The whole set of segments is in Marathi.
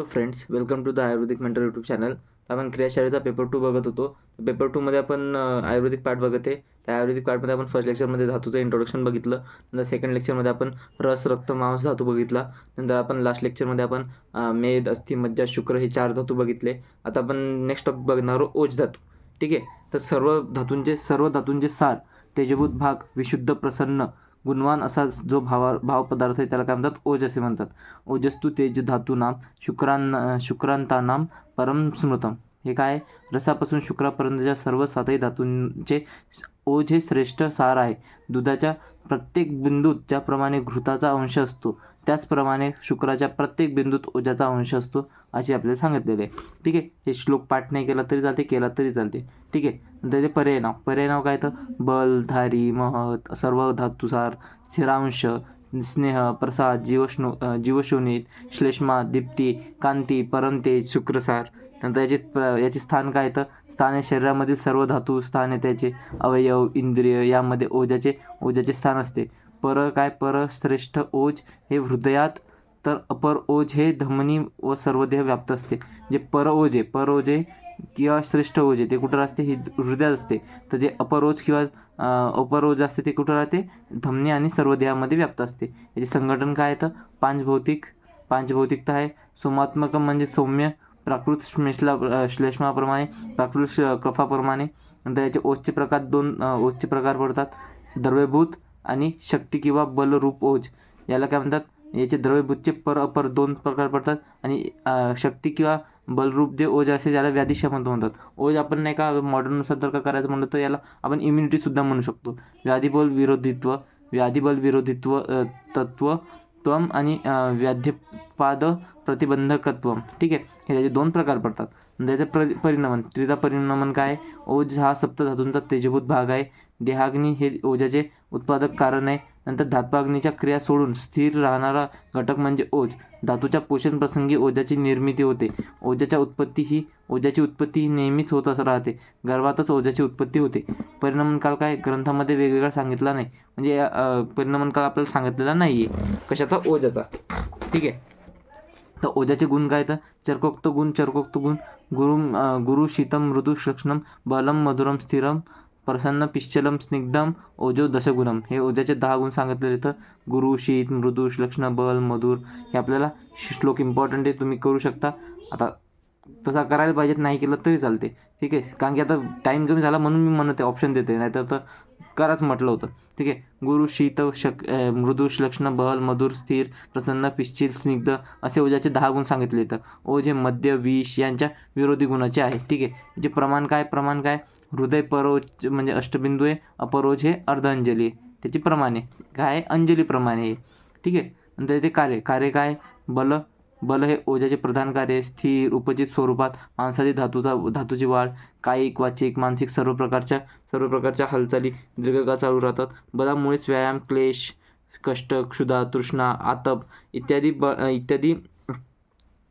Hello friends welcome to the Ayurvedic mentor YouTube channel. आपण क्रियाशाळेचा पेपर टू बघत होतो. पेपर टूमध्ये आपण आयुर्वेदिक पार्ट बघत. आहे त्या आयुर्वेदिक पार्टमध्ये आपण फर्स्ट लेक्चरमध्ये धातूचं इंट्रोडक्शन बघितलं. नंतर सेकंड लेक्चरमध्ये आपण रस रक्त मांस धातू बघितला. नंतर आपण लास्ट लेक्चरमध्ये आपण मेद अस्थि मज्जा शुक्र हे चार धातू बघितले. आता आपण नेक्स्ट टॉपिक बघणार आहोत ओज धातू. ठीक आहे? तर सर्व धातूंचे सर्व धातूंचे सार तेजभूत भाग विशुद्ध प्रसन्न गुणवान असा जो भावा भाव पदार्थ आहे त्याला काय म्हणतात? ओज असे म्हणतात. ओजस्तु तेज धातूनाम शुक्रांना शुक्रांतानाम परम स्मृतम. हे काय? रसापासून शुक्रापर्यंतच्या सर्व सातही धातूंचे ओझ ओज हे श्रेष्ठ सार आहे. दुधाच्या प्रत्येक बिंदूत ज्याप्रमाणे घृताचा अंश असतो त्याचप्रमाणे शुक्राच्या प्रत्येक बिंदूत ओझ्याचा अंश असतो असे आपल्याला सांगितलेले आहे. ठीक आहे? हे श्लोक पाठ नाही केला तरी चालते केला तरी चालते. ठीक आहे? नंतर ते पर्याय नाव. पर्याय नाव काय तर? बल धारी महत सर्व धातुसार स्थिरांश स्नेह प्रसाद जीवष्णू जीवशोनीत श्लेष्मा दीप्ती कांती परमतेज शुक्रसार. नंतर याचे याचे स्थान काय तर? स्थान आहे शरीरामधील सर्व धातू स्थान आहे त्याचे अवयव इंद्रिय यामध्ये ओजाचे ओजाचे स्थान असते. पर काय पर श्रेष्ठ ओज हे हृदयात तर अपर ओज हे धमनी व सर्वदेह व्याप्त असते. जे पर ओज आहे पर ओज आहे किंवा श्रेष्ठ ओज आहे ते कुठं असते हे हृदयात असते. तर जे अपर ओज किंवा अपर ओज असते ते कुठं राहते? धमनी आणि सर्व देहामध्ये व्याप्त असते. याचे संघटन काय आहे तर? पांचभौतिक पांचभौतिकता आहे. सोमात्मक म्हणजे सौम्य प्राकृत श्लेष्ला श्लेष्माप्रमाणे प्राकृत कफाप्रमाणे. नंतर याचे ओजचे प्रकार दोन ओजचे प्रकार पडतात. द्रव्यभूत आणि शक्ती किंवा बलरूप ओज याला काय म्हणतात? याचे द्रव्यभूतचे पर अपर दोन प्रकार पडतात आणि शक्ती किंवा बलरूप जे ओज असते ज्याला व्याधीशमंत म्हणतात. ओज आपण नाही का मॉडर्ननुसार जर का करायचं म्हणलं तर याला आपण इम्युनिटीसुद्धा म्हणू शकतो. व्याधीबल विरोधित्व व्याधीबल विरोधित्व तत्व त्वम आणि व्याध्यपाद प्रतिबंधकत्व ठीक आहे? हे त्याचे दोन प्रकार पडतात. त्याचे प्र परिणमन. त्रिदा परिणमन काय? आहे? ओज हा सप्तधातूंचा तेजभूत भाग आहे. देहाग्नी हे ओझ्याचे उत्पादक कारण आहे. नंतर धात्वाग्नीच्या क्रिया सोडून स्थिर राहणारा घटक म्हणजे ओझ. धातूच्या पोषण प्रसंगी ओझ्याची निर्मिती होते. ओझ्याच्या उत्पत्ती ही ओझ्याची उत्पत्ती ही नेहमीच होत असं राहते. गर्भातच ओझ्याची उत्पत्ती होते. परिणामकाल काय? ग्रंथामध्ये वेगवेगळा सांगितला नाही. म्हणजे परिणाम काल आपल्याला सांगितलेला नाही आहे कशाचा? ओझ्याचा. ठीक आहे. तर ओझ्याचे गुण काय? तर चर्कोक्त गुण चर्कोक्त गुण. गुरु गुरु शीतम मृदू श्लक्ष्णम बलम मधुरम स्थिरम प्रसन्न पिश्चलम स्निग्धम ओजो दशगुणम. हे ओजाचे दहा गुण सांगितलेले तर गुरु शीत मृदू लक्ष्ण बल मधुर. हे आपल्याला श्लोक इम्पॉर्टंट आहे. तुम्ही करू शकता. आता तसा करायला पाहिजेत नाही केलं तरी चालते ठीक आहे? कारण की आता टाईम कमी झाला म्हणून मी म्हणत आहे ऑप्शन देते नाहीतर तर कराच म्हटलं होतं. ठीक आहे? गुरु शीत शक अ, मृदू श्लक्ष्ण बल मधुर स्थिर प्रसन्न पिश्चिल स्निग्ध असे ओजाचे दहा गुण सांगितले तर ओझे मध्य मद्य विष यांच्या विरोधी गुणाचे आहे. ठीक आहे? याचे प्रमाण काय? प्रमाण काय? हृदय परोज म्हणजे अष्टबिंदू आहे. अपरोज हे अर्ध अंजली आहे. त्याचे प्रमाण काय? आहे? अंजली अंजलीप्रमाणे आहे. ठीक आहे? नंतर ते कार्य. कार्य काय? बल बल हे ओझ्याचे प्रधान कार्य स्थिर उपजित स्वरूपात माणसाची धातूचा धातूची वाढ कायिक वाचिक मानसिक सर्व प्रकारच्या सर्व प्रकारच्या हालचाली दीर्घकाळ चालू राहतात. बलामुळेच व्यायाम क्लेश कष्ट क्षुधा तृष्णा आतप इत्यादी ब इत्यादी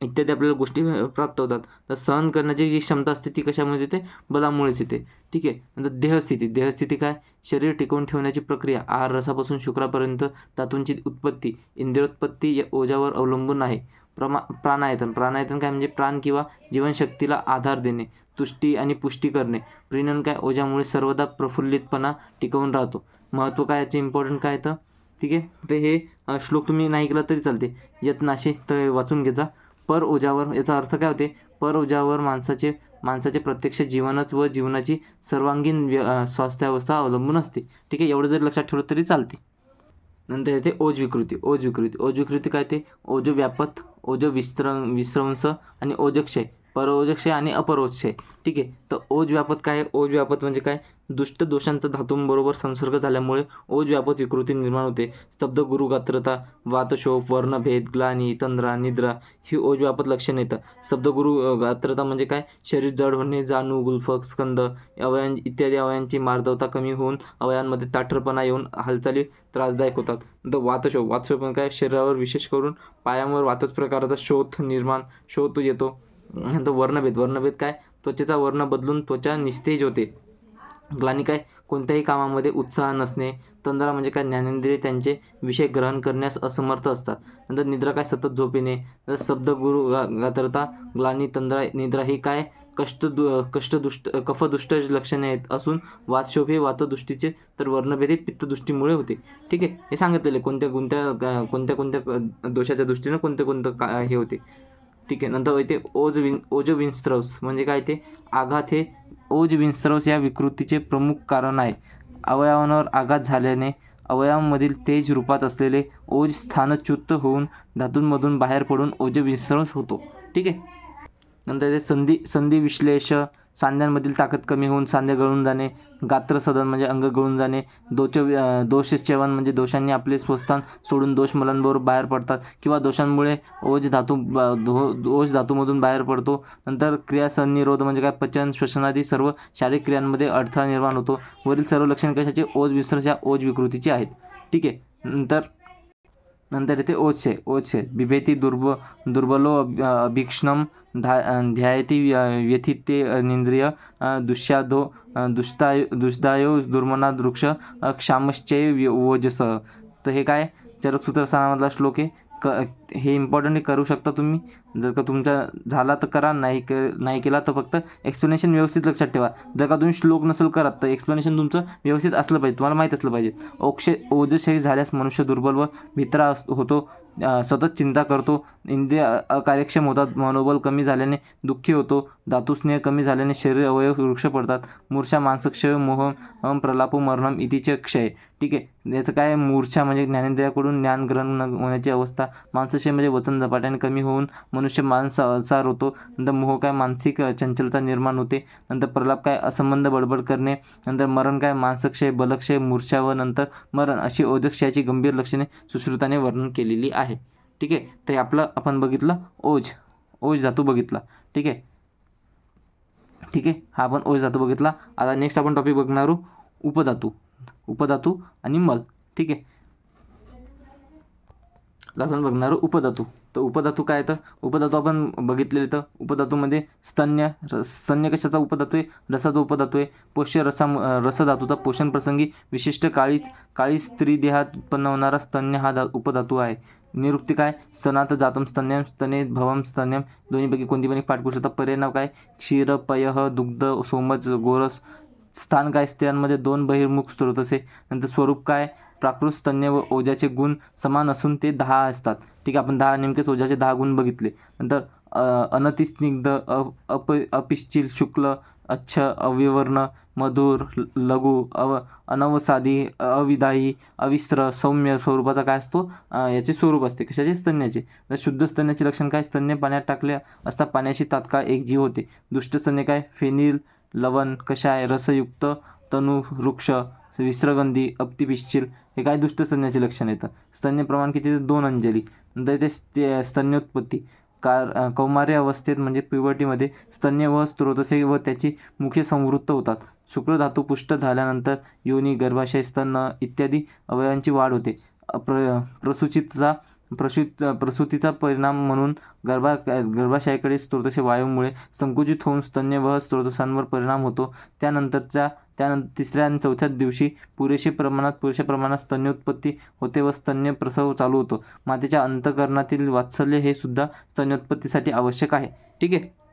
इत्यादी आपल्याला गोष्टी प्राप्त होतात. तर सहन करण्याची जी क्षमता असते ती कशामुळे येते? बलामुळेच येते. ठीक आहे? नंतर देहस्थिती. देहस्थिती काय? शरीर टिकवून ठेवण्याची प्रक्रिया. आहार रसापासून शुक्रापर्यंत धातूंची उत्पत्ती इंद्रियोत्पत्ती या ओझ्यावर अवलंबून आहे. प्रमा प्राणायतन. प्राणायतन काय म्हणजे प्राण किंवा जीवनशक्तीला आधार देणे तुष्टी आणि पुष्टी करणे. प्रीणन काय ओझ्यामुळे सर्वदा प्रफुल्लितपणा टिकवून राहतो. महत्त्व काय याचे? इम्पॉर्टंट काय तर? ठीक आहे? तर हे श्लोक तुम्ही नाही केला तरी चालते. यत नाशे तर वाचून घेता पर ओझ्यावर याचा अर्थ काय होते? पर ओझ्यावर माणसाचे माणसाचे प्रत्यक्ष जीवनच व जीवनाची सर्वांगीण व्य स्वास्थ्यावस्था अवलंबून असते. ठीक आहे? एवढं जरी लक्षात ठेवलं तरी चालते. नंतर येते ओज विकृती ओज विकृती ओज विकृती काय ते? ओजो व्यापत ओजो विस्त्र विस्रंस आणि ओजक्षय. परोजक्ष आणि अपरोजक्षय ठीक आहे? तर ओज व्यापत काय? आहे? ओज व्यापत म्हणजे काय? दुष्ट दोषांचा धातूंबरोबर संसर्ग झाल्यामुळे ओज व्यापत विकृती निर्माण होते. स्तब्ध गुरुगात्रता वातशोप वर्णभेद ग्लानी तंद्रा निद्रा ही ओज व्यापत लक्षण येतं स्तब्ध गुरु गात्रता म्हणजे काय? शरीर जड होणे जाणू गुलफक स्कंद अवयां इत्यादी अवयांची मार्दवता कमी होऊन अवयांमध्ये ताठरपणा येऊन हालचाली त्रासदायक होतात. द वातशोप वातशोप म्हणजे काय? शरीरावर विशेष करून पायांवर वातच प्रकाराचा शोध निर्माण शोध येतो. नंतर वर्णभेद वर्णभेद काय? त्वचेचा वर्ण बदलून त्वचा निस्तेज होते. ग्लानी काय? कोणत्याही कामामध्ये उत्साह नसणे. तंद्रा म्हणजे काय? ज्ञानेंद्रिय त्यांचे विषय ग्रहण करण्यास असमर्थ असतात. नंतर निद्रा काय? सतत झोप येणे नंतर गा गातरता ग्लानी तंद्रा निद्रा ही काय? कष्ट दु कष्टदुष्ट कफदुष्ट लक्षणे आहेत. असून वातशोभ हे वातदुष्टीचे तर वर्णभेद हे पित्तदुष्टीमुळे होते. ठीक आहे? हे सांगितलेले कोणत्या कोणत्या कोणत्या कोणत्या दोषाच्या दृष्टीनं कोणते कोणतं का हे होते? ठीक आहे. नंतर येते ओज विन ओज विन्स्ट्रवस म्हणजे काय ते? आघात हे ओज विन्स्ट्रवस या विकृतीचे प्रमुख कारण आहे. अवयवांवर आघात झाल्याने अवयवांमधील तेज रूपात असलेले ओज स्थानच्युत होऊन धातूंमधून बाहेर पडून ओज विन्स्ट्रवस होतो. ठीक आहे. नंतर ते संधी संधी विश्लेष सांध्यांमधील ताकद कमी होऊन सांधे गळून जाणे गात्रसदन म्हणजे अंग गळून जाणे दोष दोषचेवन म्हणजे दोषांनी आपले स्वस्थान सोडून दोष मुलांबरोबर बाहेर पडतात किंवा दोषांमुळे ओज धातू धो ओज धातूमधून बाहेर पडतो. नंतर क्रिया संनिरोध म्हणजे काय? पचन श्वसनादी सर्व शारीरिक क्रियांमध्ये अडथळा निर्माण होतो. वरील सर्व लक्षण कशाचे? ओज विसर्ज या ओज विकृतीची आहेत. ठीक आहे. नंतर नंतर येते ओछे ओछे बिभेती दुर्ब दुर्बलो अभिक्षणम धा ध्यायती व्य- व्यथिते निंद्रिय दुष्याधो दुष्टाय दुष्दायो दुर्मना वृक्ष क्षामश्चय ओजस. तर हे काय? चरकसूत्रस्थानामधला श्लोक आहे. क हे इम्पॉर्टंट करू शकता तुम्ही. जर का तुमचा झाला तर करा नाही के नाही केला तर फक्त एक्सप्लेनेशन व्यवस्थित लक्षात ठेवा. जर का तुम्ही श्लोक नसेल करत तर एक्सप्लेनेशन तुमचं व्यवस्थित असलं पाहिजे तुम्हाला माहीत असलं पाहिजे. ओक्षे ओजशही झाल्यास मनुष्य दुर्बल व भित्रा अस- होतो सतत चिंता करतो. इंद्रिय कार्यक्षम अकार्यक्षम होतात मनोबल कमी झाल्याने दुःखी होतो. धातुस्नेह कमी झाल्याने शरीर अवयव वृक्ष पडतात. मूर्छा मानसक्षय मोह अम, प्रलाप मरणम इतिचे क्षय. ठीक आहे. याचं काय मूर्छा म्हणजे ज्ञानेंद्रियाकडून ज्ञान ग्रहण न होण्याची अवस्था. मानसक्षय म्हणजे वचन झपाट्याने कमी होऊन मनुष्य मानसाचार होतो. नंतर मोह काय मानसिक चंचलता निर्माण होते. नंतर प्रलाप काय असंबंध बडबड करणे. नंतर मरण काय मानसक्षय बलक्षय मूर्छा व नंतर मरण अशी ओजक्षयाची गंभीर लक्षणे सुश्रुताने वर्णन केलेली आहे. ठीक आहे? तर आपलं आपण बघितलं ओज. ओज धातू बघितला. ठीक आहे? ठीक आहे? हा आपण ओज धातू बघितला. आता नेक्स्ट आपण टॉपिक बघणार आहोत उपधातू. उपधातू आणि मल. ठीक आहे? आता आपण बघणार उपधातू तर उपधातू काय तर? उपधातू आपण बघितलेले तर उपधातूमध्ये स्तन्य र- स्तन्य कशाचा उपधातू आहे? रसाचा उपधातू आहे. पोष्य रसा रसधातूचा पोषण प्रसंगी विशिष्ट काळी काळी स्त्री देहात उत्पन्न होणारा स्तन्य हा धा उपधातू आहे. निरुक्ती काय? स्तनात जातम स्तन्यम स्तने भवम स्तन्यम. दोन्हीपैकी कोणती पण एक पाठ करू शकता पर्याय नाव काय? क्षीर पयह दुग्ध सोमज गोरस. स्थान काय? स्त्रियांमध्ये दोन बहिर्मुख स्रोत असे नंतर स्वरूप काय? प्राकृत स्तन्य व ओजाचे गुण समान असून ते दहा असतात. ठीक आहे आपण दहा नेमकेच ओजाचे दहा गुण बघितले. नंतर अनतिस्निग्ध अ अप अपिश्चिल शुक्ल अच्छ अविवर्ण मधुर लघु अव अनवसादी अविदायी अविस्त्र सौम्य स्वरूपाचा काय असतो? याचे स्वरूप असते. कशाचे? स्तन्याचे. तर शुद्ध स्तन्याचे लक्षण काय? स्तन्य पाण्यात टाकले असता पाण्याशी तात्काळ एक जीव होते. दुष्ट स्तन्य काय? फेनिल लवण कशाय रसयुक्त तनु वृक्ष विस्रगंधी अप्तिपिश्चिल हे काय दुष्ट स्तन्याचे लक्षण येतं. स्तन्य प्रमाण किती? दोन अंजली. नंतर ते स्ते- स्तन्योत्पत्ती. कार कौमार्य अवस्थेत म्हणजे प्युबर्टीमध्ये स्तन्य व स्त्रोतसे व त्याची मुखे संवृत्त होतात. शुक्रधातू पुष्ट झाल्यानंतर योनी गर्भाशय स्तन इत्यादी अवयवांची वाढ होते. प्र प्रसूचितचा प्रसूत प्रसूतीचा परिणाम म्हणून गर्भा गर्भाशयाकडे स्त्रोतसे वायूमुळे संकुचित होऊन स्तन्य व स्त्रोतसांवर परिणाम होतो. त्यानंतरच्या त्यानंतर तिसऱ्या आणि चौथ्या दिवशी पुरेशी प्रमाणात पुरेशा प्रमाणात स्तन्योत्पत्ती होते व स्तन्य प्रसव चालू होतो. मातेच्या अंतकरणातील वात्सल्य हे सुद्धा स्तन्योत्पत्तीसाठी आवश्यक आहे. ठीक आहे?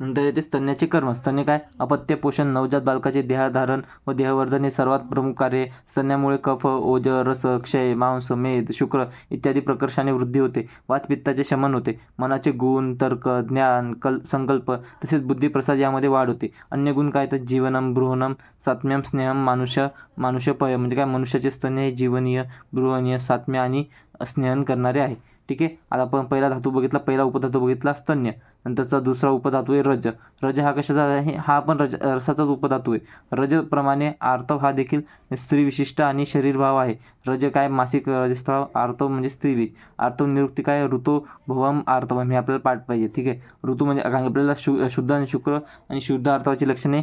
नंतर येते स्तन्याचे कर्म. स्तन्य काय? अपत्य पोषण नवजात बालकाचे देहधारण व देहवर्धन हे सर्वात प्रमुख कार्य. स्तन्यामुळे कफ ओज रस क्षय मांस मेद शुक्र इत्यादी प्रकर्षाने वृद्धी होते. वातपित्ताचे शमन होते. मनाचे गुण तर्क ज्ञान कल संकल्प तसेच बुद्धिप्रसाद यामध्ये वाढ होते. अन्य गुण काय? तर जीवनम बृहणम सात्म्यम स्नेहम मानुष्य मानुष्यपय म्हणजे काय? मनुष्याचे स्तन्य हे जीवनीय बृहणीय सात्म्य आणि स्नेहन करणारे आहे. ठीक आहे? आता आपण पहिला धातू बघितला पहिला उपधातू बघितला स्तन्य. नंतरचा दुसरा उपधातू आहे रज. रज हा कशाचा आहे? हा पण रज रसाचाच उपधातू आहे. रजप्रमाणे आर्तव हा देखील स्त्री विशिष्ट आणि शरीरभाव आहे. रज काय मासिक रजस्त्राव? आर्तव म्हणजे स्त्रीबीज आर्तव निरुक्ती काय? ऋतू भवम आर्तवम हे आपल्याला पाठ पाहिजे. ठीक आहे? ऋतू म्हणजे आपल्याला शु शुद्ध आणि शुक्र आणि शुद्ध आर्तवाची लक्षणे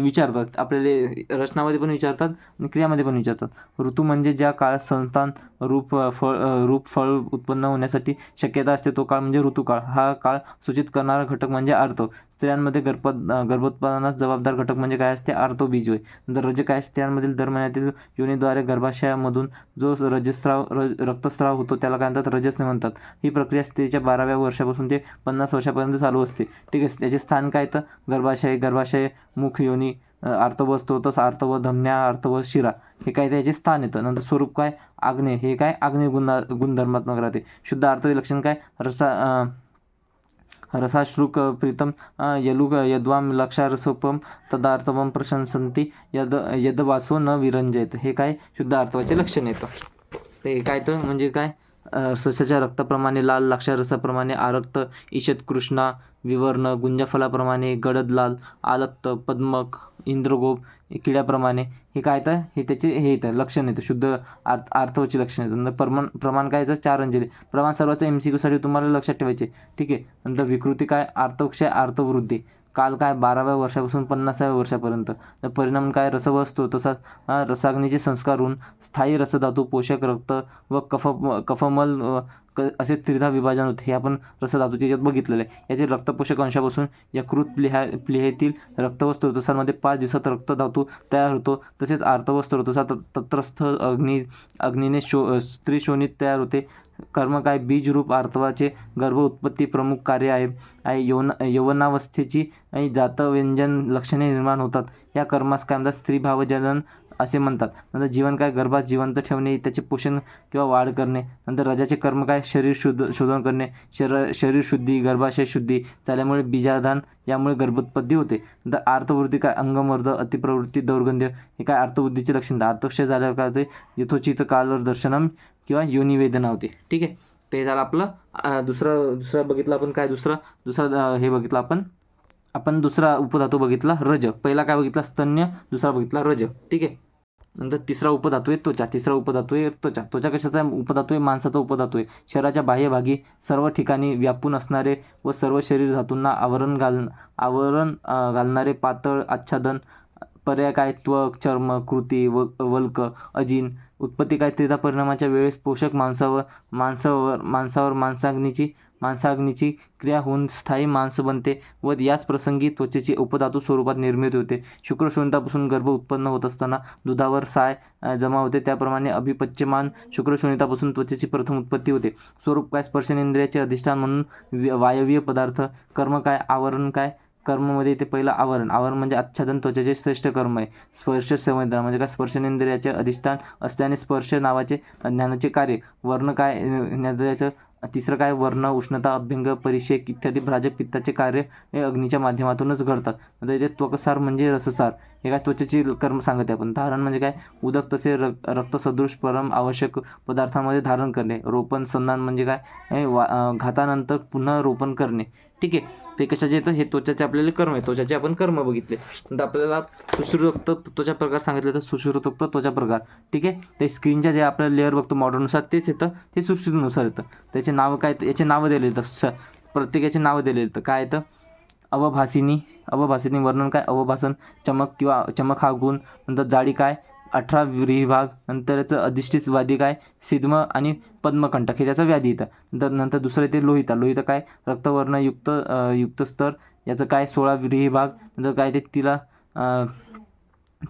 विचारतात. आपल्याला रचनामध्ये पण विचारतात आणि क्रियामध्ये पण विचारतात. ऋतू म्हणजे ज्या काळात संतान रूप फळ रूप फळ उत्पन्न होण्यासाठी शक्यता असते तो काळ म्हणजे ऋतुकाळ. हा काळ सूचित करणारा घटक म्हणजे आर्तव स्त्रियांमध्ये गर्भ गर्भोत्पादनास जबाबदार घटक म्हणजे काय असते? आर्तव बीजवय नंतर रज काय स्त्रियांमधील दर महिन्यातील योनीद्वारे गर्भाशयामधून जो रजस्राव रज रक्तस्राव होतो त्याला काय म्हणतात? रजस्ने म्हणतात. ही प्रक्रिया स्त्रीच्या बाराव्या वर्षापासून ते पन्नास वर्षापर्यंत चालू असते. ठीक आहे त्याचे स्थान काय तर? गर्भाशय गर्भाशय मुख योनी अ, आर्तव स्तोतस आर्तव धमन्या आर्तव शिरा. हे काय त्याचे स्थान येतं? नंतर स्वरूप काय? आग्नेय. हे काय? आग्नेय गुण गुणधर्मात्मक राहते शुद्ध आर्तव लक्षण काय? रसा रसाश्रुक प्रीतम यलुग यलु यद्वाम लक्षारसोपम तदार्थवम प्रशंसंती यद यदवासो न विरंजयत हे काय शुद्ध अर्थवाचे लक्षण येतं ते काय तर म्हणजे काय? सस्याच्या रक्ताप्रमाणे लाल लाक्षारसाप्रमाणे आरक्त ईशत कृष्णा विवर्ण गुंजाफलाप्रमाणे गडद लाल आलक्त पद्मक इंद्रगोप किड्याप्रमाणे. हे काय येतं हे त्याचे हे येतं लक्षण येतं शुद्ध अर्थ आर्थवचे लक्षण येतं नंतर प्रमाण प्रमाण काय येतं चार अंजली. प्रमाण सर्वाचं एम सी क्यूसाठी तुम्हाला लक्षात ठेवायचे. ठीक आहे. नंतर विकृती काय? आर्तवक्षय आर्तवृद्धी काल काय? बाराव्या वर्षापासून पन्नासाव्या वर्षापर्यंत. तर परिणाम काय? रसव असतो तसाच रसाग्नीचे संस्कार होऊन स्थायी रसधातू पोषक रक्त व कफ कफमल क असे त्रिधा विभाजन होते. हे आपण रसधातूचे याच्यात बघितलेलं आहे. यातील रक्तपोषक अंशापासून यकृत प्लिहा प्लिहेतील रक्त व स्त्रोतसांमध्ये पाच दिवसात रक्तधातू तयार होतो. तसेच आर्तवस्त्र होतो सात तत्रस्थ अग्नी अग्नीने शो स्त्री शोणित तयार होते. कर्म काय बीजरूप आर्तवाचे गर्भ उत्पत्ती प्रमुख कार्य आहे. आणि यौन यवनावस्थेची आणि जातव्यंजन लक्षणे निर्माण होतात. या कर्मास काय म्हणतात? स्त्रीभावजनन असे म्हणतात. नंतर जीवन काय गर्भात जिवंत ठेवणे त्याचे पोषण किंवा वाढ करणे. नंतर रजाचे कर्म काय? शरीर शुद्ध शोधन करणे. शर शरीर शुद्धी गर्भाशय शुद्धी झाल्यामुळे बीजाधान यामुळे गर्भोत्पत्ती होते. नंतर अर्थवृद्धी काय? अंगमर्द अतिप्रवृत्ती दौर्गंध्य हे काय अर्थवृद्धीचे लक्षण आर्थक्षय झाल्यावर काय होते? यथोचित कालवर दर्शनम किंवा योनिवेदना होते. ठीक आहे? ते झालं आपलं. दुसरं दुसरं बघितलं आपण. काय दुसरं? दुसरं हे बघितलं आपण. आपण दुसरा उपधातू बघितला रज. पहिला काय बघितला? स्तन्य. दुसरा बघितला रज. ठीक आहे? नंतर तिसरा उपधातू आहे त्वचा. तिसरा उपधातू आहे त्वचा. त्वचा कशाचा उपधातू आहे माणसाचा उपधातू आहे. शरीराच्या बाह्यभागी सर्व ठिकाणी व्यापून असणारे व सर्व शरीर धातूंना आवरण घाल आवरण घालणारे पातळ आच्छादन पर्याय काय? त्वक चर्म कृती व वल्क अजीन उत्पत्ती काय? त्रिधा परिणामाच्या वेळेस पोषक मांसावर मांसावर मांसावर मांसाग्नीची मांसाग्नीची क्रिया होऊन स्थायी मांस बनते व याच प्रसंगी त्वचेची उपधातू स्वरूपात निर्मिती होते. शुक्रशोणितापासून गर्भ उत्पन्न होत असताना दुधावर साय जमा होते. त्याप्रमाणे अभिपच्यमान शुक्रशोणितापासून त्वचेची प्रथम उत्पत्ती होते. स्वरूप काय? स्पर्शनेंद्रियाचे अधिष्ठान म्हणून वायवीय पदार्थ. कर्म काय? आवरण काय? कर्ममध्ये येते पहिलं आवरण. आवरण म्हणजे आच्छादन त्वचेचे श्रेष्ठ कर्म आहे. स्पर्श संवेदना म्हणजे काय? स्पर्शनेंद्रियाचे अधिष्ठान असल्याने स्पर्श नावाचे ज्ञानाचे कार्य. वर्ण काय? ज्ञानाचं तिसरं काय? वर्ण उष्णता अभ्यंग परिषेक इत्यादी भ्राजक पित्ताचे कार्य हे अग्नीच्या माध्यमातूनच घडतात. नंतर इथे त्वकसार म्हणजे रससार. हे काय त्वचेची कर्म सांगते आपण. धारण म्हणजे काय? उदक तसे र रक्तसदृश परम आवश्यक पदार्थांमध्ये धारण करणे. रोपण संधान म्हणजे काय? वा घातानंतर पुन्हा रोपण करणे. ठीक आहे. ते कशाचे येतं? हे त्वचाचे आपल्याला कर्म आहे. त्वचाचे आपण कर्म बघितले. नंतर आपल्याला सुश्रुतोक्त त्वचा प्रकार सांगितले तर सुश्रुतोक्त त्वचा प्रकार. ठीक आहे? ते स्क्रीनच्या जे आपल्याला लेअर बघतो मॉडर्ननुसार तेच येतं. ते सुश्रुतनुसार येतं. त्याचे नावं काय याचे नावं दिले येतं. स प्रत्येकाचे नावं दिले येतं. काय येतं? अवभासिनी. अवभासिनी वर्णन काय? अवभासन चमक किंवा चमक हा गुण. नंतर जाडी काय? अठरा विभाग नंतर याचं अधिष्ठित व्याधी काय? सिद्म आणि पद्मकंटक हे त्याचं व्याधी येतं नंतर नंतर दुसरं येते लोहिता. लोहिता काय? रक्तवर्णयुक्त युक्त स्तर. याचं काय? सोळा विभाग नंतर काय ते? तिला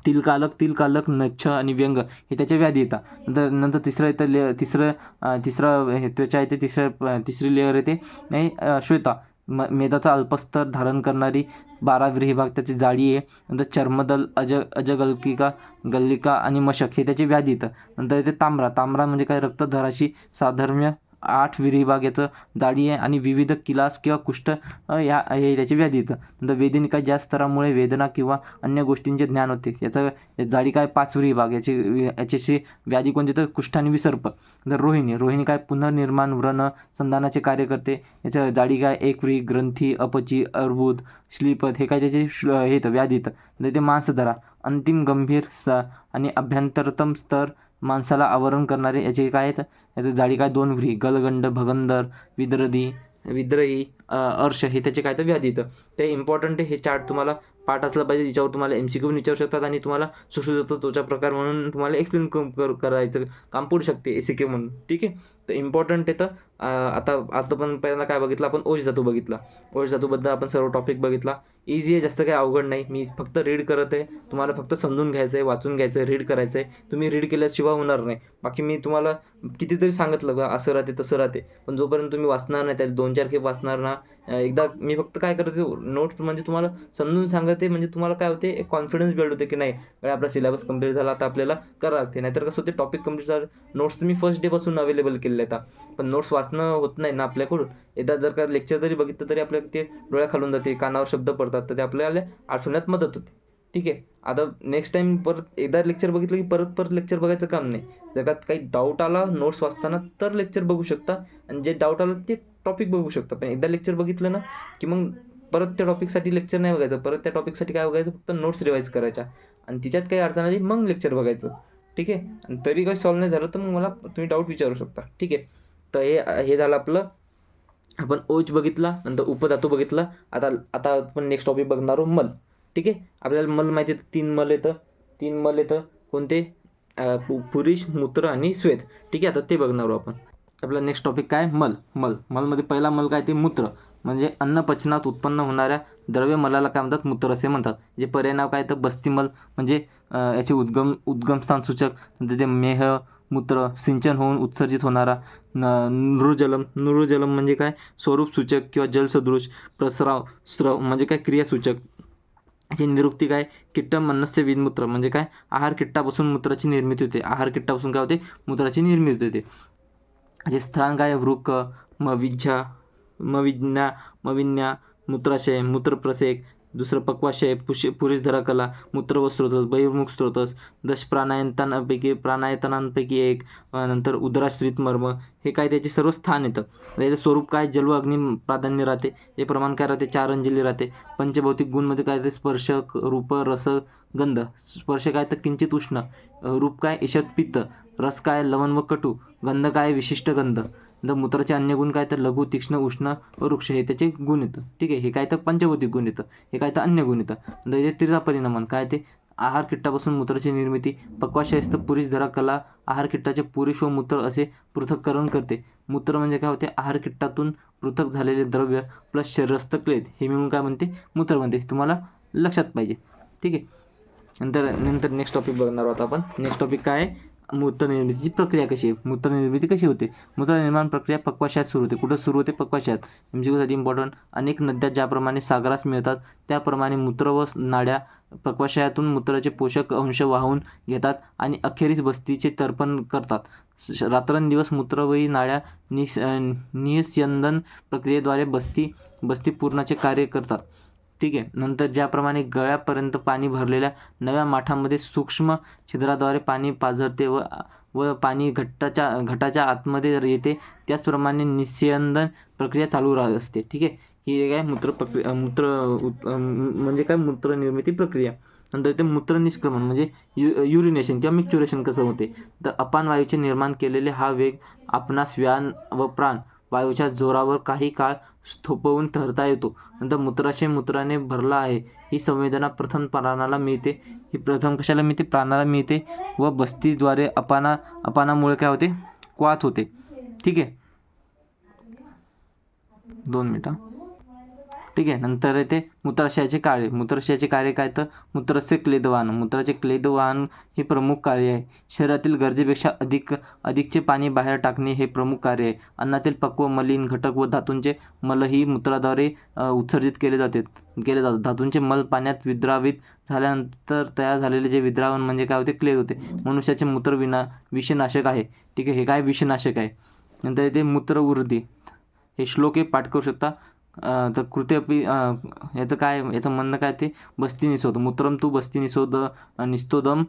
तिलकालक तिलकालक नच्छ आणि व्यंग हे त्याच्या व्याधी येतात नंतर नंतर तिसरं येतं ले तिसरं तिसरं हे त्वचा येते. तिसरं तिसरी लेअर येते. नाही श्वेता. म मेदाचा अल्पस्तर धारण करणारी बारा विभाग त्याची जाळी आहे. नंतर चर्मदल अज अजगल्किका गल्लिका आणि मशक हे त्याचे व्याधी येतं नंतर येते तांबरा. तांबरा म्हणजे काय? रक्तधराशी साधर्म्य आठ विभाग येतं दाढी आहे आणि विविध किलास किंवा कुष्ठ या हे त्याची व्याधी येतं नंतर वेदनिका ज्या स्तरामुळे वेदना किंवा अन्य गोष्टींचे ज्ञान होते याचं दाढी काय पाच विभाग याची याच्याशी व्याधी कोणते तर कुष्ठ आणि विसर्प. नंतर रोहिणी रोहिणी काय पुनर्निर्माण व्रण संधानाचे कार्य करते. याचं दाढी काय एकवी ग्रंथी अपची अर्बुद श्लीपद हे काय त्याचे हे येतं व्याधी येतं ते मांसधरा अंतिम गंभीर स आणि अभ्यंतरतम स्तर माणसाला आवरण करणारे याचे काय आहेत? याचं जाळी काय? दोन व्री गलगंड भगंदर विद्रदी विद्रही अर्श हे त्याचे काय तर व्याधी तर ते इम्पॉर्टंट आहे. हे चार्ट तुम्हाला पाठ असला पाहिजे ज्याच्यावर तुम्हाला एम सी क्यू पण विचारू शकतात आणि तुम्हाला सुचू जातो तोचा प्रकार म्हणून तुम्हाला एक्सप्लेन कर करायचं काम पडू शकते ए सी क्यू म्हणून. ठीक आहे? तर इम्पॉर्टंट आहे तर आता आता पण पहिल्यांदा काय बघितलं? आपण ओश धातू बघितला. ओश धातूबद्दल आपण सर्व टॉपिक बघितला. इझी आहे जास्त काही अवघड नाही. मी फक्त रीड करत आहे. तुम्हाला फक्त समजून घ्यायचं आहे वाचून घ्यायचं आहे रीड करायचं आहे तुम्ही रीड केल्याशिवाय होणार नाही. बाकी मी तुम्हाला कितीतरी सांगितलं का असं राहते तसं राहते. पण जोपर्यंत तुम्ही वाचणार नाही त्याला दोन चार खेप वाचणार ना एकदा मी फक्त काय करते नोट्स म्हणजे तुम्हाला समजून सांगते म्हणजे तुम्हाला काय होते एक कॉन्फिडन्स बिल्ड होते की नाही आपला सिलेबस कंप्लीट झाला आता आपल्याला करावं लागते. नाहीतर कसं होते टॉपिक कंप्लीट झालं नोट्स तुम्ही फर्स्ट डेपासून अवेलेबल केले आहेत. पण नोट्स वाचणं होत नाही ना आपल्याकडून. एकदा जर का लेक्चर जरी बघितलं तरी आपल्याला ते डोळ्या खालून जाते कानावर शब्द पडतात. तर ते आपल्याला आठवण्यात मदत होते. ठीक आहे? आता नेक्स्ट टाईम परत एकदा लेक्चर बघितलं की परत परत लेक्चर बघायचं काम नाही. जर का काही डाऊट आला नोट्स वाचताना तर लेक्चर बघू शकता. आणि जे डाऊट आलं ते टॉपिक बघू शकता. पण एकदा लेक्चर बघितलं ना की मग परत त्या टॉपिकसाठी लेक्चर नाही बघायचं. परत त्या टॉपिकसाठी काय बघायचं? फक्त नोट्स रिवाईज करायच्या. आणि तिच्यात काही अडचण आली मग लेक्चर बघायचं. ठीक आहे? आणि तरी काही सॉल्व नाही झालं तर मग मला तुम्ही डाऊट विचारू शकता. ठीक आहे? तर हे हे झालं आपलं आपण ओच बघितला नंतर उपधातू बघितला आता आता आपण नेक्स्ट टॉपिक बघणार आहोत मल. ठीक आहे? आपल्याला मल माहिती आहे तीन मल येतं. तीन मल येतं. कोणते? पुरुष मूत्र आणि श्वेत. ठीक आहे? आता ते बघणार आहोत आपण. आपला नेक्स्ट टॉपिक काय? मल. मल. मलमध्ये पहिला मल काय ते? मूत्र. म्हणजे अन्न पचनात उत्पन्न होणाऱ्या द्रव्य मलाला काय म्हणतात? मूत्र असे म्हणतात. जे पर्याय नाव काय? तर बस्तीमल म्हणजे याचे उद्गम उद्गमस्थान सूचक नंतर ते मेह मूत्र सिंचन होऊन उत्सर्जित होणारा न नृजलम नृजलम म्हणजे काय? स्वरूप सूचक किंवा जलसदृश प्रस्राव स्रव म्हणजे काय? क्रियासूचक याची निरुक्ती काय? किट्ट मन्नस्य विनमूत्र म्हणजे काय? आहार किट्टापासून मूत्राची निर्मिती होते. आहार किट्टापासून काय होते? मूत्राची निर्मिती होते. जे स्थान काय? वृक मविज्झा मविज्ञा मविन्या मूत्राशय मूत्रप्रसेक दुसरं पक्वाशय पुश पुरुष धराकला मूत्र व स्रोतस बहिर्मुख स्रोतस दश प्राणायतनांपैकी प्राणायतनांपैकी एक नंतर उदराश्रित मर्म हे काय त्याचे सर्व स्थान येतं. त्याचं स्वरूप काय? जल अग्नी प्राधान्य राहते. हे प्रमाण काय राहते? चार अंजली राहते. पंचभौतिक गुणमध्ये काय राहते? स्पर्श क- रूप रस गंध. स्पर्श काय तर किंचित उष्ण. रूप काय? ईशत पित्त रस काय? लवण व कटू. गंध काय? विशिष्ट गंध. द मूत्राचे अन्य गुण काय तर लघु तीक्ष्ण उष्ण व वृक्ष हे त्याचे गुण येतं. ठीक आहे? हे काय तर पंचभौतिक गुण येतं. हे काय तर अन्य गुण येतं. नंतर याचे परिणाम काय ते? आहार किट्टापासून मूत्राची निर्मिती पक्वाशयस्त पुरुष धरा कला आहार किट्टाचे पुरुष व मूत्र असे पृथक्करण करते. मूत्र म्हणजे काय होते? आहार किट्टातून पृथक झालेले द्रव्य प्लस शरीरस्थ क्लेद. हे मिळून काय म्हणते? मूत्र म्हणते. तुम्हाला लक्षात पाहिजे. ठीक आहे? नंतर नंतर नेक्स्ट टॉपिक बघणार आहोत आपण. नेक्स्ट टॉपिक काय आहे? मूत्रनिर्मितीची प्रक्रिया कशी आहे? मूत्रनिर्मिती कशी होते? मूत्रनिर्माण प्रक्रिया पक्वाशयात सुरू होते. कुठं सुरू होते? पक्वाशयात क्यूसाठी इम्पॉर्टंट अनेक नद्या ज्याप्रमाणे सागरास मिळतात त्याप्रमाणे मूत्र व नाड्या पक्वाशयातून मूत्राचे पोषक अंश वाहून घेतात आणि अखेरीस बस्तीचे तर्पण करतात. श- रात्रंदिवस मूत्रवयी नाड्या निस निस्यंदन प्रक्रियेद्वारे बस्ती बस्ती पूर्णाचे कार्य करतात. ठीक आहे. नंतर ज्याप्रमाणे गळ्यापर्यंत पाणी भरलेल्या नव्या माठामध्ये सूक्ष्म छिद्राद्वारे पाणी पाझरते व व पाणी घट्टाच्या घटाच्या आतमध्ये येते. त्याचप्रमाणे निस्यंदन प्रक्रिया चालू राहत असते. ठीक आहे. ही आहे मूत्र प्रक्रिया मूत्र म्हणजे काय? मूत्र निर्मिती प्रक्रिया. नंतर ते मूत्र निष्क्रमण म्हणजे यु युरिनेशन किंवा मिक्च्युरेशन कसं होते? तर अपान वायूचे निर्माण केलेले हा वेग आपणास व्यान व प्राण वायूच्या जोरावर काही काळ थोपवून ठरता येतो. नंतर मूत्राशय मूत्राने भरला आहे. ही संवेदना प्रथम प्राणाला मिळते. ही प्रथम कशाला मिळते? प्राणाला मिळते व बस्तीद्वारे अपाना अपानामुळे काय होते? क्वाथ होते. ठीक आहे? दोन मिनटं. ठीक आहे. नंतर येते मूत्राशयाचे कार्य. मूत्राशयाचे कार्य काय तर? मूत्राचे क्लेदवाहन मूत्राचे क्लेदवाहन हे प्रमुख कार्य आहे. शरीरातील गरजेपेक्षा अधिक अधिकचे पाणी बाहेर टाकणे हे प्रमुख कार्य आहे. अन्नातील पक्व मलिन घटक व धातूंचे मलही मूत्राद्वारे उत्सर्जित केले जाते केले जातात. धातूंचे मल पाण्यात विद्रावित झाल्यानंतर तयार झालेले जे विद्रावण म्हणजे काय होते? क्लेद होते. मनुष्याचे मूत्र विना विषनाशक आहे. ठीक आहे. हे काय विषनाशक आहे? नंतर येते मूत्रवृद्धी. हे श्लोक हे पाठ करू शकता. तर कृत्यपी अपि याचं काय याचं म्हणणं काय ते? बस्ती निशोध मूत्रम तू बस्ती निसोद निस्तोदम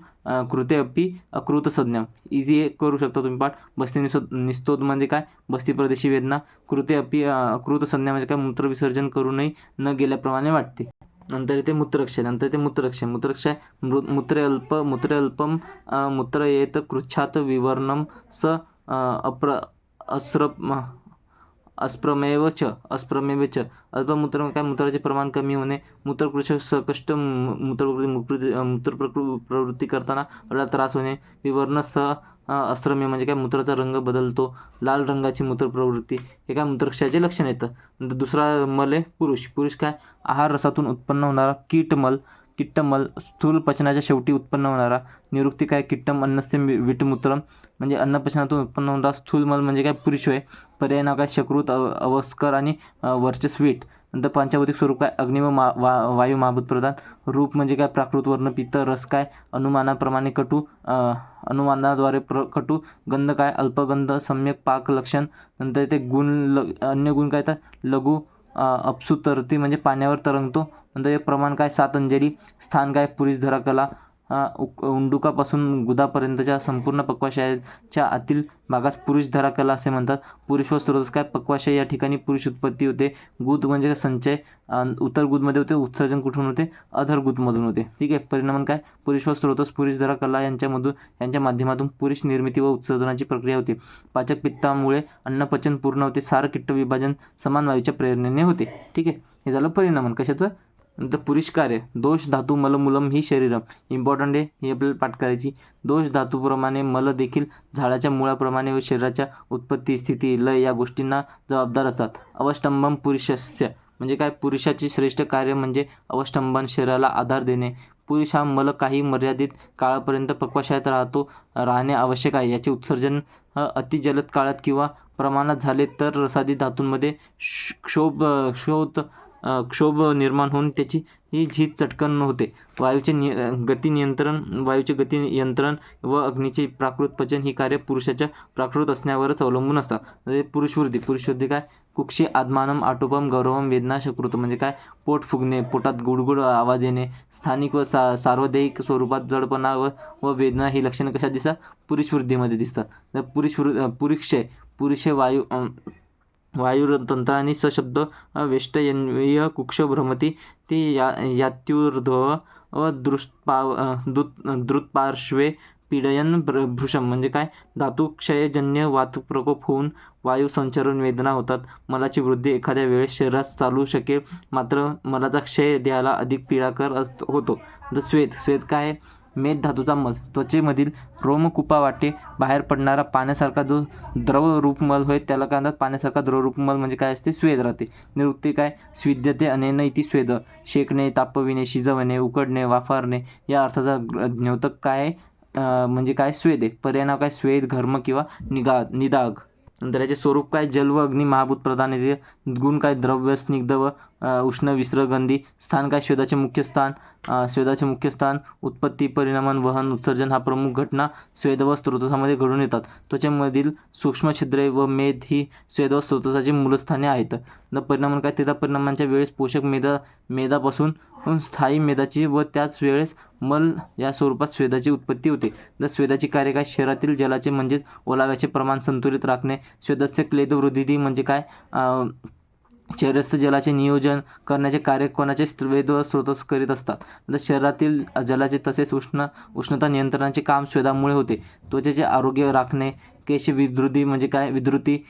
कृते कृत्यपी अकृत संज्ञा. इझी करू शकता तुम्ही पाठ. बस्ती निसोद निस्तोद म्हणजे काय? बस्ती प्रदेशी वेदना. कृते अपि अकृत संज्ञा म्हणजे काय? मूत्र विसर्जन करूनही न गेल्याप्रमाणे वाटते. नंतर येते मूत्रक्षय नंतर येते मूत्रक्षय मूत्रक्षय मृ मूत्र अल्प मूत्र अल्पम मूत्र येत कृच्छात विवर्णम स अप्र अस्र अस्प्रमेव च अस्प्रमेव च। अल्पमूत्र काय? मूत्राचे प्रमाण कमी होणे मूत्रकृश सकष्ट मू- मूत्र मूत्र मूत्र प्रवृत्ती करताना आपल्याला त्रास होणे विवर्ण स अस्त्रमेय म्हणजे काय? मूत्राचा रंग बदलतो लाल रंगाची मूत्र प्रवृत्ती हे काय? मूत्रक्षयाचे लक्षण येतं. दुसरा मल आहे पुरुष. पुरुष काय? आहार रसातून उत्पन्न होणारा कीटमल किट्टमल स्थूल पचनाच्या शेवटी उत्पन्न होणारा निरुक्ती काय? किट्टम अन्नस्य विटमूत्रम म्हणजे अन्नपचनातून उत्पन्न होणारा स्थूलमल म्हणजे काय? पुरुष होय पर्याय नाव काय? शकृत अव अवस्कर आणि वर्चस्वीट नंतर पंचाभौतिक स्वरूप काय? अग्नि व मा वा वायू महाभूत प्रधान. रूप म्हणजे काय? प्राकृत वर्ण पित्त रस काय? अनुमानाप्रमाणे कटू अनुमानाद्वारे प्र कटू. गंध काय? अल्पगंध सम्यक पाक लक्षण. नंतर ते गुण ल अन्य गुण काय? तर लघु अ, तरती म्हणजे पाण्यावर तरंगतो. नंतर हे प्रमाण काय? सात अंजली स्थान काय? पुरुष धरा कला उक उंडुकापासून गुदापर्यंतच्या संपूर्ण पक्वाशयाच्या आतील भागास पुरुष धरा कला असे म्हणतात. पुरुष व स्रोतस काय? पक्वाशय या ठिकाणी पुरुष उत्पत्ती होते. गुद म्हणजे संचय. उत्तर गुदमध्ये होते उत्सर्जन कुठून होते? अधर गुदमधून होते. ठीक आहे? परिणाम काय? पुरुष व स्रोतस पुरुष धरा कला यांच्यामधून यांच्या माध्यमातून पुरुष निर्मिती व उत्सर्जनाची प्रक्रिया होते. पाचक पित्तामुळे अन्नपचन पूर्ण होते. सार किट्ट विभाजन समान वायूच्या प्रेरणेने होते. ठीक आहे? हे झालं परिणामन कशाचं? नंतर पुरुष कार्य दोष धातू मलमुलम ही शरीरम. इम्पॉर्टंट आहे ही आपल्याला पाठ करायची. दोष धातूप्रमाणे मल देखील झाडाच्या मुळाप्रमाणे व शरीराच्या उत्पत्ती स्थिती लय या गोष्टींना जबाबदार असतात. अवष्टंभम पुरुषस्य. म्हणजे काय? पुरुषाचे श्रेष्ठ कार्य म्हणजे अवष्टंभन शरीराला आधार देणे. पुरुष हा मल काही मर्यादित काळापर्यंत पक्वाशयात राहतो राहणे आवश्यक आहे. याचे उत्सर्जन अतिजलद काळात किंवा प्रमाणात झाले तर रसादी धातूंमध्ये क्षोभ शोध क्षोभ निर्माण होऊन त्याची ही झीज चटकन होते. वायूचे नि गती नियंत्रण वायूचे गती नियंत्रण व अग्नीचे प्राकृत पचन ही कार्य पुरुषाच्या प्राकृत असण्यावरच अवलंबून असतात. म्हणजे पुरुषवृत्ती पुरुषवृत्ती काय? कुक्षी आत्मानम आटोपम गौरवम वेदना शकृत म्हणजे काय? पोट फुगणे पोटात गुडगुड आवाज येणे स्थानिक व सा सार्वदायिक स्वरूपात जडपणा व व वेदना ही लक्षणे कशा दिसतात? पुरुषवृद्धीमध्ये दिसतात. तर पुरुष पुरुषय पुरुषे वायू अं, वायुतंत्र आणि सशब्द वेष्टयन्वीय कुक्ष भ्रमती ती या यात्युर्ध्व व दृष्पा दुत द्रुतपार्श्वे पीडयन भ्र भृशम म्हणजे काय? धातुक्षयजन्य वातप्रकोप होऊन वायू संचरण वेदना होतात. मलाची वृद्धी एखाद्या वेळेस शरीरात चालू शकेल मात्र मलाचा क्षय द्यायला अधिक पीडाकर असतो होतो. द श्वेत. श्वेत काय? आहे? मेद धातूचा मल. त्वचेमधील रोमकुपा वाटे बाहेर पडणारा पाण्यासारखा जो द्रवरूपमल होय त्याला काय म्हणतात? पाण्यासारखा द्रवरूपमल म्हणजे काय असते? स्वेद राहते. निवृत्ती काय? स्विद्यते अनेन इति स्वेद. शेकणे तापविणे शिजवणे उकडणे वाफारणे या अर्थाचा ग्र- द्योतक काय म्हणजे काय? स्वेद आहे. पर्याय काय? स्वेद घर्म किंवा निगा निदाग. नंतर याचे स्वरूप काय? जल व अग्नी महाभूत प्रधान येते गुण काय? द्रव्य स्निग्ध व उष्ण विस्रगंधी स्थान काय? श्वेताचे मुख्य स्थान. श्वेताचे मुख्य स्थान उत्पत्ती परिणामन वहन उत्सर्जन हा प्रमुख घटना स्वेद व स्त्रोतसामध्ये घडून येतात. त्वचेमधील सूक्ष्म छिद्रे व मेद ही स्वेद व स्त्रोतसाची मूलस्थाने आहेत. न परिणामन काय? तेथा परिणामांच्या वेळेस पोषक मेदा मेदापासून स्थायी मेदाची व त्याच वेळेस मल या स्वरूपात स्वेदाची उत्पत्ती होते. जर स्वेदाची कार्य काय शरीरातील जलाचे म्हणजेच ओलाव्याचे प्रमाण संतुलित राखणे. स्वेदस्य क्लेद वृद्धी म्हणजे काय? अ, शरीरस्थ जलाचे नियोजन करण्याचे कार्य कोणाचे? स्वेद व स्रोतस करीत असतात. तर शरीरातील जलाचे तसेच उष्ण उष्णता नियंत्रणाचे काम स्वेदामुळे होते. त्वचेचे आरोग्य राखणे. केश विद्रुती म्हणजे काय? विद्रुती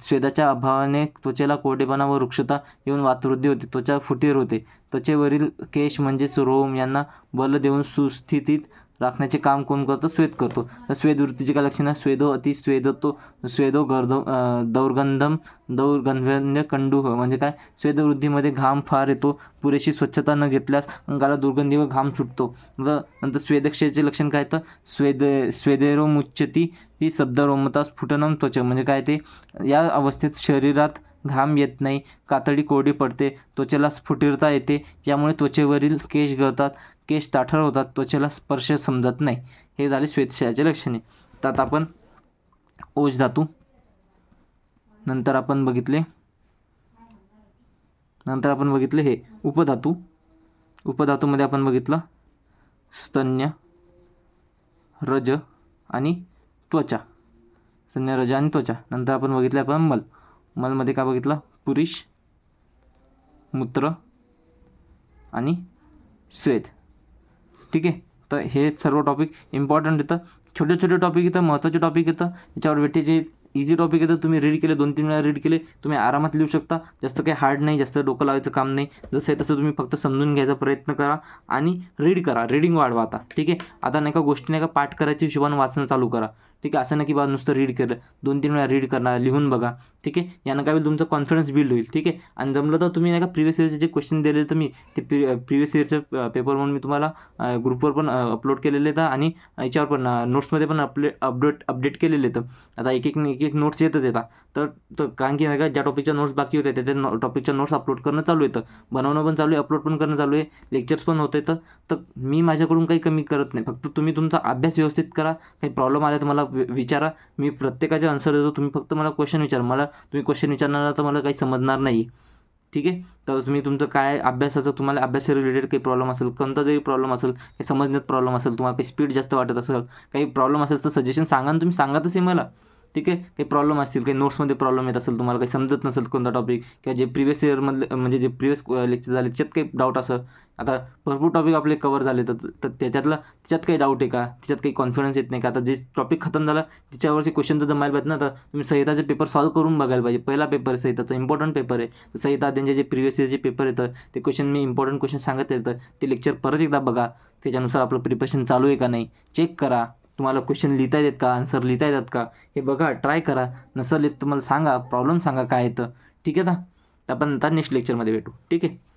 स्वेदाच्या अभावाने त्वचेला कोरडेपणा व वृक्षता येऊन वातवृद्धी होते. त्वचा फुटीर होते. त्वचेवरील केश म्हणजेच रोम यांना बल देऊन सुस्थितीत राखण्याचे काम कोण करतो? स्वेद करतो. तर श्वेतवृत्तीचे काय लक्षणं स्वेदो अति स्वेदतो स्वेदो गर्द दौर्गंधम दौर्गंधन्य कंडूह म्हणजे काय? स्वेदवृद्धीमध्ये घाम फार येतो पुरेशी स्वच्छता न घेतल्यास अंगाला दुर्गंधी व घाम सुटतो. व नंतर स्वेदक्षेचे लक्षण काय? तर स्वेद स्वेदेरोमुच्चती ही शब्दरोमता स्फुटनम त्वचा म्हणजे काय ते? या अवस्थेत शरीरात घाम येत नाही कातडी कोरडी पडते त्वचेला स्फुटीरता येते यामुळे त्वचेवरील केश गळतात केश ताठर होतात त्वचेला स्पर्श समजत नाही. हे झाले श्वेतशयाचे लक्षणे. त्यात आपण ओज धातू. नंतर आपण बघितले. नंतर आपण बघितले हे उपधातू. उपधातूमध्ये आपण बघितलं स्तन्य रज आणि त्वचा. स्तन्य रज आणि त्वचा. नंतर आपण बघितलं आपण मल. मलमध्ये काय बघितलं? पुरुष मूत्र आणि स्वेद ठीक आहे? तर हे सर्व टॉपिक इम्पॉर्टंट येतं. छोटे छोटे टॉपिक येतं महत्त्वाचे टॉपिक येतं. याच्यावर वेटेज इझी टॉपिक येतं. तुम्ही रीड केले दोन तीन वेळा रीड केले तुम्ही आरामात लिहू शकता. जास्त काही हार्ड नाही जास्त डोकं लावायचं काम नाही. जसं आहे तसं तुम्ही फक्त समजून घ्यायचा प्रयत्न करा आणि रीड करा. रीडिंग वाढवा आता. ठीक आहे? आता नाही का गोष्टी नाही का पाठ करायच्या हिशोबाने वाचणं चालू करा. ठीक आहे? असं नाही की बा नुसतं रीड केलं. दोन तीन वेळा रीड करणार लिहून बघा. ठीक आहे? यानं काय होईल? तुमचं कॉन्फिडन्स बिल्ड होईल. ठीक आहे? आणि जमलं तर तुम्ही नाही का प्रिव्हियस इयरचे जे क्वेश्चन दिलेले तर मी ते प्रि प्रिव्हियस इयरच्या पेपर म्हणून मी तुम्हाला ग्रुपवर पण अपलोड केलेले आहेत आणि याच्यावर पण नोट्समध्ये पण अपले अपडेट अपडेट केलेले आहेत. आता एक एक एक एक नोट्स येतच येतात. तर तर कारण की नाही का ज्या टॉपिकच्या नोट्स बाकी होत्या त्या त्या टॉपिकच्या नोट्स अपलोड करणं चालू येतं बनवणं पण चालू आहे अपलोड पण करणं चालू आहे लेक्चर्स पण होत येतं तर मी माझ्याकडून काही कमी करत नाही. फक्त तुम्ही तुमचा अभ्यास व्यवस्थित करा. काही प्रॉब्लेम आला तुम्हाला विचारा. मी प्रत्येकाचे आन्सर देतो. तुम्ही फक्त मला क्वेश्चन विचारा. मला तुम्ही क्वेश्चन विचारणार तर मला काही समजणार नाही. ठीक आहे? तर तुम्ही तुमचं काय अभ्यासाचं तुम्हाला अभ्यासा रिलेटेड काही प्रॉब्लेम असेल कोणता जरी प्रॉब्लेम असेल काही समजण्यात प्रॉब्लेम असेल तुम्हाला काही स्पीड जास्त वाटत असेल काही प्रॉब्लेम असेल तर सजेशन सांगा ना तुम्ही सांगातच आहे मला. ठीक आहे? काही प्रॉब्लेम असतील काही नोट्समध्ये प्रॉब्लेम येत असेल तुम्हाला काही समजत नसेल कोणता टॉपिक किंवा जे प्रिव्हियस इयरमधले म्हणजे जे प्रिव्हियस लेक्चर झाले त्याच्यात काही डाऊट असं आता भरपूर टॉपिक आपले कवर झाले तर तर त्याच्यातला त्याच्यात काही डाऊट आहे का? त्याच्यात काही कॉन्फिडन्स येत नाही का? आता जे टॉपिक खतम झाला त्याच्यावरचे क्वेश्चन तर जमायला पाहिजे ना तर तुम्ही संहिताचे पेपर सॉल्व्ह करून बघायला पाहिजे. पहिला पेपर आहे संहिताचा इम्पॉर्टंट पेपर आहे. तर संहिता त्यांचे जे प्रिव्हियस इयरचे पेपर येतं ते क्वेश्चन मी इम्पॉर्टंट क्वेश्चन सांगत येतं ते लेक्चर परत एकदा बघा. त्याच्यानुसार आपलं प्रिपरेशन चालू आहे का नाही चेक करा. तुम्हाला क्वेश्चन लिहिता येतात का? आन्सर लिहिता येतात का? हे बघा ट्राय करा. नसेल येत तुम्हाला सांगा प्रॉब्लेम सांगा काय येतं. ठीक आहे ना? तर आपण आता नेक्स्ट लेक्चरमध्ये भेटू. ठीक आहे?